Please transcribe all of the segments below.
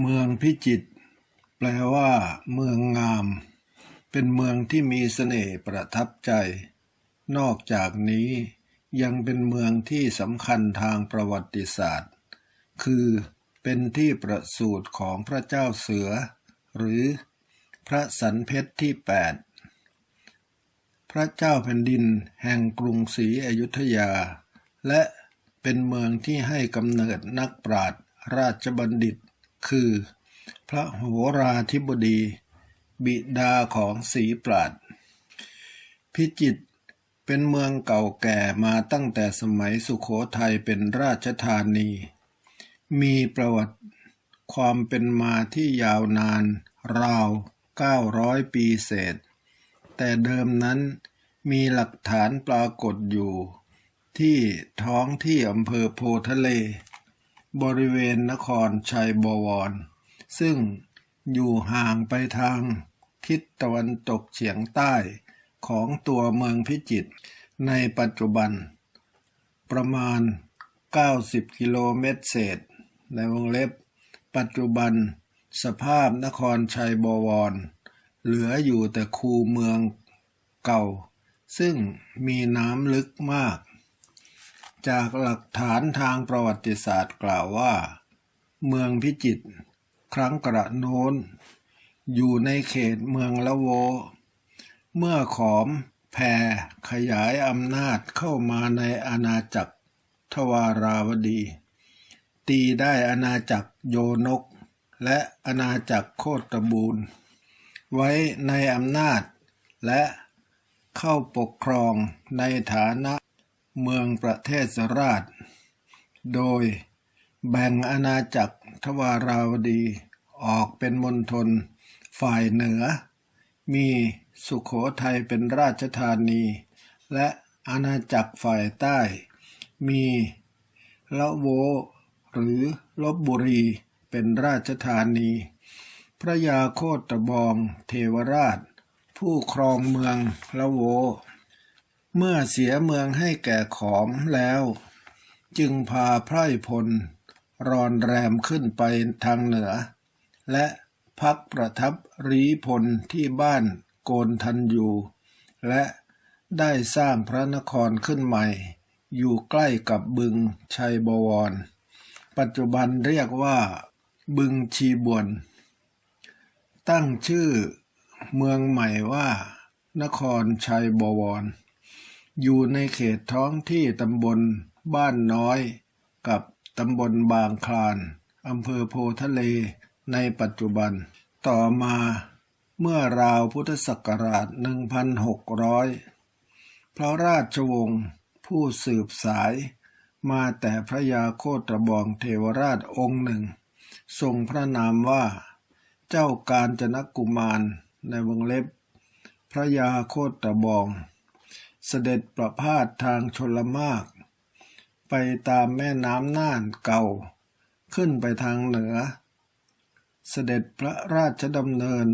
เมืองพิจิตรแปลว่า เมืองงาม เป็นเมืองที่มีเสน่ห์ประทับใจ นอกจากนี้ยังเป็นเมืองที่สำคัญทางประวัติศาสตร์ คือเป็นที่ประสูติของพระเจ้าเสือ หรือพระสันเพชรที่แปดพระเจ้าแผ่นดินแห่งกรุงศรีอยุธยา และเป็นเมืองที่ให้กำเนิดนักปราชญ์ราชบัณฑิต คือ พระโหราธิบดี บิดาของศรีปราด พิจิตรเป็นเมืองเก่าแก่มาตั้งแต่สมัยสุขโขทัยเป็นราชธานี มีประวัติความเป็นมาที่ยาวนานราว 900 ปีเศษ แต่เดิมนั้นมีหลักฐานปรากฏอยู่ ที่ท้องที่อำเภอโพทะเล บริเวณนครชัยบวร ซึ่งอยู่ห่างไปทางทิศตะวันตกเฉียงใต้ของตัวเมืองพิจิตรในปัจจุบัน ประมาณ 90 กิโลเมตรเศษ ในวงเล็บ ปัจจุบัน สภาพนครชัยบวร เหลืออยู่แต่คูเมืองเก่า ซึ่งมีน้ำลึกมาก จากหลักฐานทางประวัติศาสตร์กล่าวว่า เมืองพิจิตรครั้งกระโน้น อยู่ในเขตเมืองละโว เมื่อขอมแผ่ขยายอำนาจเข้ามาในอาณาจักรทวาราวดี ตีได้อาณาจักรโยนก และอาณาจักรโคตบูรณ์ไว้ในอำนาจและเข้าปกครองในฐานะ เมืองประเทศราช โดยแบ่งอาณาจักรทวาราวดีออกเป็นมณฑลฝ่ายเหนือ มีสุขโขทัยเป็นราชธานี และอาณาจักรฝ่ายใต้ มีละโว หรือลบบุรีเป็นราชธานี พระยาโคตบองเทวราช ผู้ครองเมืองละโว เมื่อเสียเมืองให้แก่ขอมแล้ว จึงพาไพร่พล รอนแรมขึ้นไปทางเหนือ และพักประทับรีพลที่บ้านโกนทันอยู่และได้สร้างพระนครขึ้นใหม่ อยู่ใกล้กับบึงชัยบวร ปัจจุบันเรียกว่าบึงชีบวน ตั้งชื่อเมืองใหม่ว่า นครชัยบวร อยู่ในเขตท้องที่ตำบลบ้านน้อย กับตำบลบางคลานอำเภอโพทะเลในปัจจุบัน ต่อมาเมื่อราวพุทธศักราช 1600 พระราชวงศ์ผู้สืบสายมาแต่พระยาโคตรบองเทวราชองค์หนึ่ง ทรงพระนามว่า เจ้าการจนกุมารในวงเล็บ พระยาโคตรบอง เสด็จประพาสทางชลมาก ไปตามแม่น้ำน่านเก่า ขึ้นไปทางเหนือ เสด็จพระราชดำเนิน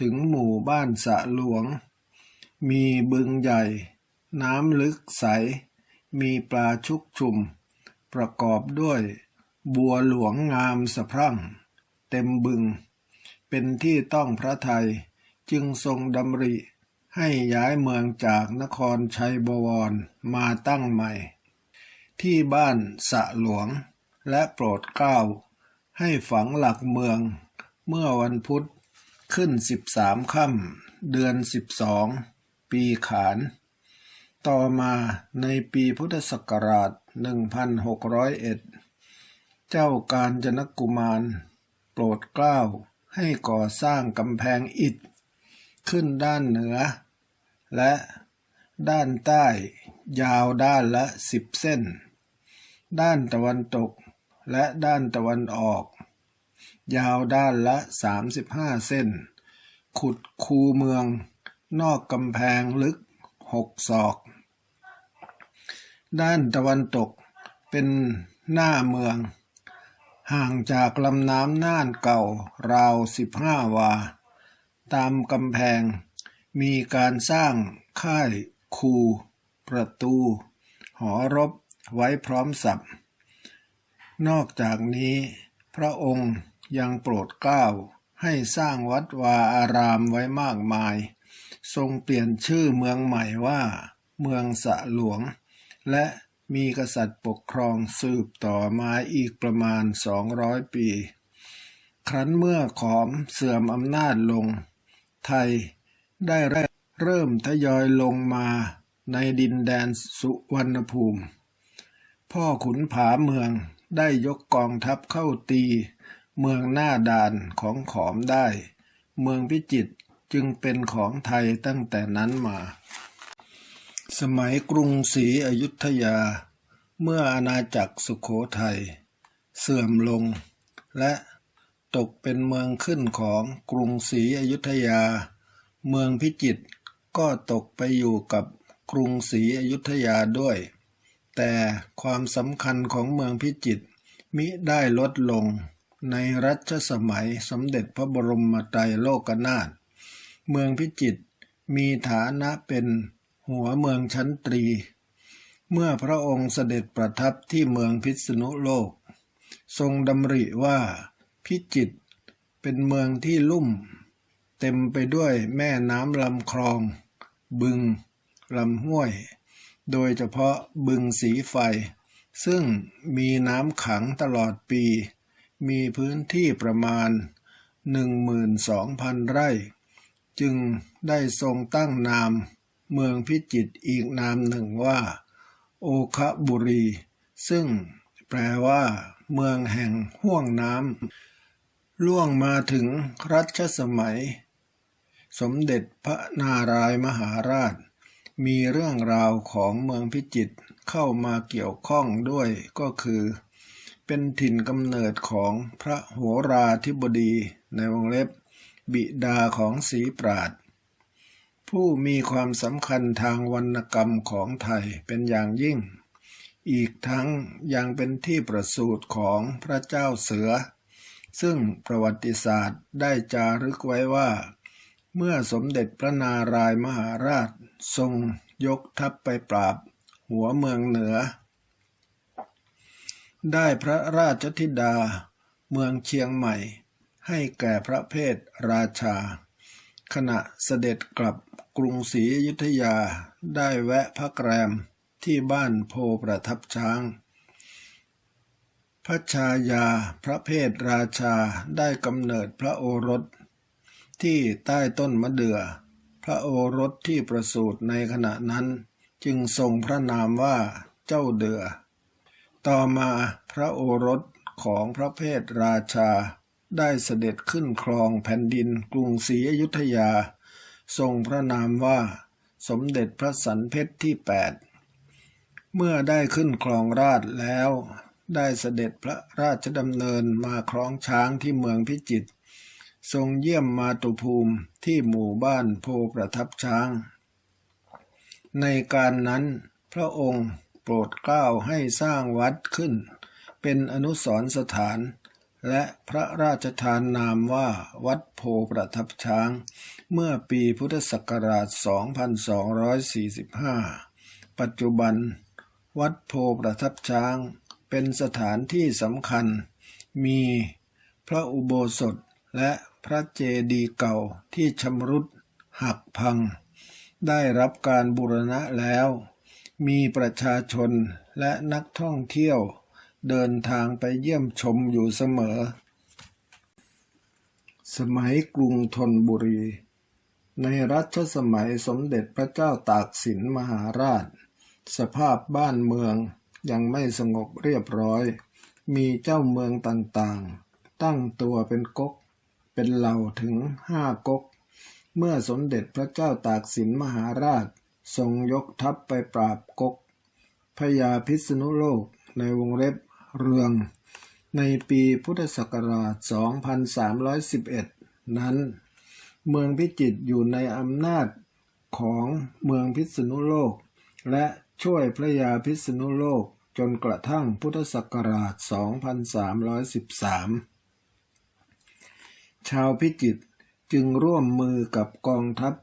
ถึงหมู่บ้านสะหลวง มีบึงใหญ่ น้ำลึกใส มีปลาชุกชุม ประกอบด้วยบัวหลวงงามสะพรั่ง เต็มบึง เป็นที่ต้องพระไทยจึงทรงดำริ ให้ย้ายเมืองจากนครชัยบวรมาตั้งใหม่ ที่บ้านสะหลวงและโปรดเกล้า ให้ฝังหลักเมืองเมื่อวันพุธขึ้นสิบสามค่ำเดือนสิบสองปีขาน ต่อมาในปีพุทธศักราชหนึ่งพันหกร้อยเอ็ดเจ้าการจนกุมาร โปรดเกล้าให้ก่อสร้างกำแพงอิฐ ขึ้นด้านเหนือ และด้านใต้ยาวด้านละสิบเส้น ด้านตะวันตกและด้านตะวันออก ยาวด้านละ 35 เส้น ขุดคูเมือง นอกกำแพงลึกหกศอก ด้านตะวันตกเป็นหน้าเมือง ห่างจากลำน้ำน่านเก่าราว 15 วา ตามกำแพง มีการสร้างค่ายคู ประตู หอรบไว้พร้อมสับนอกจากนี้ พระองค์ยังโปรดเกล้าให้สร้างวัดวาอารามไว้มากมาย ทรงเปลี่ยนชื่อเมืองใหม่ว่า เมืองสะหลวง และมีกษัตริย์ปกครองสืบต่อมาอีกประมาณสองร้อยปี ครั้นเมื่อขอมเสื่อมอำนาจลง ไทยได้เริ่มทยอยลงมาในดินแดนสุวรรณภูมิ พ่อขุนผาเมืองได้ยกกองทัพเข้าตี เมืองหน้าด่านของขอมได้ เมืองพิจิตรจึงเป็นของไทยตั้งแต่นั้นมา สมัยกรุงศรีอยุธยา เมื่ออาณาจักรสุขโขทัยเสื่อมลง และ ตกเป็นเมืองขึ้นของกรุงศรีอยุธยา เมืองพิจิตรก็ตกไปอยู่กับกรุงศรีอยุธยาด้วย แต่ความสำคัญของเมืองพิจิตรมิได้ลดลงในรัชสมัยสมเด็จพระบรมไตรโลกนาถ เมืองพิจิตรมีฐานะเป็นหัวเมืองชั้นตรี เมื่อพระองค์เสด็จประทับที่เมืองพิษณุโลก ทรงดำริว่า พิจิตรเป็นเมืองที่ลุ่ม เต็มไปด้วยแม่น้ำลำคลอง บึงลำห้วย โดยเฉพาะบึงสีไฟ ซึ่งมีน้ำขังตลอดปี มีพื้นที่ประมาณ 12,000 ไร่ จึงได้ทรงตั้งนาม เมืองพิจิตรอีกนามหนึ่งว่า โอคบุรี ซึ่งแปลว่า เมืองแห่งห่วงน้ำ ล่วงมาถึงรัชสมัย สมเด็จพระนารายมหาราช มีเรื่องราวของเมืองพิจิตรเข้ามาเกี่ยวข้องด้วยก็คือ เป็นถิ่นกำเนิดของพระโหราธิบดีในวงเล็บ บิดาของศรีปราดผู้มีความสำคัญทางวรรณกรรมของไทยเป็นอย่างยิ่ง อีกทั้งยังเป็นที่ประสูติของพระเจ้าเสือ ซึ่งประวัติศาสตร์ได้จารึกไว้ว่า เมื่อสมเด็จพระนารายมหาราชทรงยกทัพไปปราบ หัวเมืองเหนือ ได้พระราชธิดาเมืองเชียงใหม่ ให้แก่พระเพทราชา ขณะเสด็จกลับกรุงศรีอยุธยาได้แวะพักแรมที่บ้านโพประทับช้าง พระชายาพระเพทราชาได้กำเนิดพระโอรส ที่ใต้ต้นมะเดื่อ พระโอรสที่ประสูติในขณะนั้น จึงทรงพระนามว่าเจ้าเดือต่อมาพระโอรสของพระเพทราชา ได้เสด็จขึ้นครองแผ่นดินกรุงศรีอยุธยา ทรงพระนามว่า สมเด็จพระสันเพชรที่แปดเมื่อได้ขึ้นครองราชแล้ว ได้เสด็จพระราชดำเนินมาคล้องช้างที่เมืองพิจิตรทรงเยี่ยมมาตุภูมิที่หมู่บ้านโพประทับช้าง ในการนั้นพระองค์โปรดเกล้าให้สร้างวัดขึ้น เป็นอนุสรสถาน และพระราชทานนามว่าวัดโพประทับช้าง เมื่อปีพุทธศักราช 2245 ปัจจุบัน วัดโพประทับช้าง เป็นสถานที่สำคัญ มีพระอุโบสถและพระเจดีย์เก่าที่ชำรุดหักพัง ได้รับการบูรณะแล้ว มีประชาชนและนักท่องเที่ยวเดินทางไปเยี่ยมชมอยู่เสมอ สมัยกรุงธนบุรี ในรัชสมัยสมเด็จพระเจ้าตากสินมหาราช สภาพบ้านเมือง ยังไม่สงบเรียบร้อย มีเจ้าเมืองต่างๆ ตั้งตัวเป็นก๊ก เป็นเหล่าถึงห้าก๊ก เมื่อสมเด็จพระเจ้าตากสินมหาราช ทรงยกทัพไปปราบก๊กพญาพิษณุโลกในวงเล็บเรือง ในปีพุทธศักราช 2311 นั้น เมืองพิจิตรอยู่ในอำนาจของเมืองพิษณุโลก และ ช่วยพระยาพิษณุโลกจนกระทั่งพุทธศักราช 2313 ชาวพิจิตรจึงร่วมมือกับกองทัพ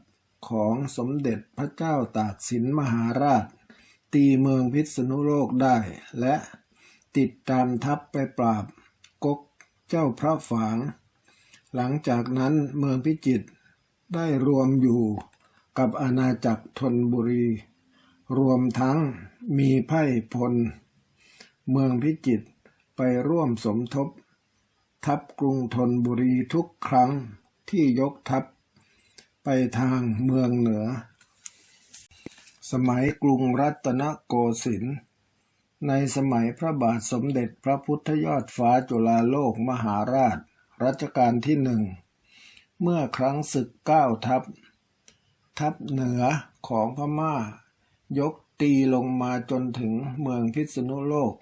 ของสมเด็จพระเจ้าตากสินมหาราช ตีเมืองพิษณุโลกได้ และติดตามทัพไปปราบกกเจ้าพระฝาง หลังจากนั้นเมืองพิจิตรได้รวมอยู่กับอาณาจักรธนบุรี รวมทั้งมีไพ่พล เมืองพิจิตรไปร่วมสมทบ ทัพกรุงธนบุรีทุกครั้งที่ยกทัพ ไปทางเมืองเหนือ สมัยกรุงรัตนโกสินทร์ในสมัยพระบาทสมเด็จพระพุทธยอดฟ้าจุฬาโลกมหาราช รัชกาลที่หนึ่ง เมื่อครั้งศึกเก้าทัพ ทัพเหนือของพม่า ยกตีลงมาจนถึงเมืองพิษณุโลก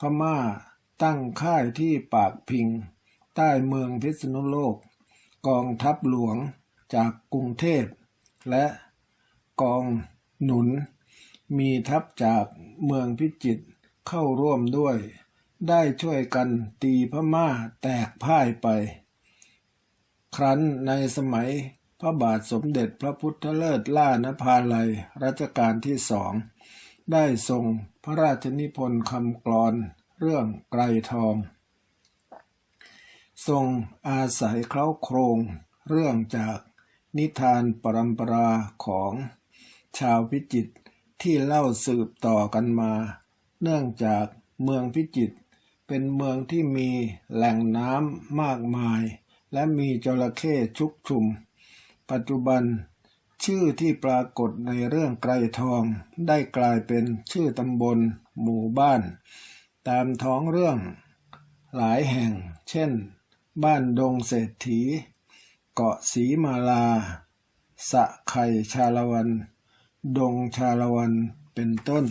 พม่าตั้งค่ายที่ปากพิง ใต้เมืองพิษณุโลก กองทัพหลวงจากกรุงเทพ และกองหนุน มีทัพจากเมืองพิจิตรเข้าร่วมด้วย ได้ช่วยกันตีพม่าแตกพ่ายไป ครั้นในสมัย พระบาทสมเด็จพระพุทธเลิศล่านภาลัยรัชกาลที่สอง ได้ทรงพระราชนิพนธ์คำกลอนเรื่องไกรทอง ทรงอาศัยเคล้าโครงเรื่องจากนิทานปรำปราของชาวพิจิตรที่เล่าสืบต่อกันมา เนื่องจากเมืองพิจิตรเป็นเมืองที่มีแหล่งน้ำมากมาย และมีจระเข้ชุกชุม ปัจจุบัน ชื่อที่ปรากฏในเรื่องไกรทอง ได้กลายเป็นชื่อตำบล หมู่บ้าน ตามท้องเรื่องหลายแห่ง เช่น บ้านดงเศรษฐี เกาะสีมาลา สะไข่ชาละวัน ดงชาละวัน เป็นต้น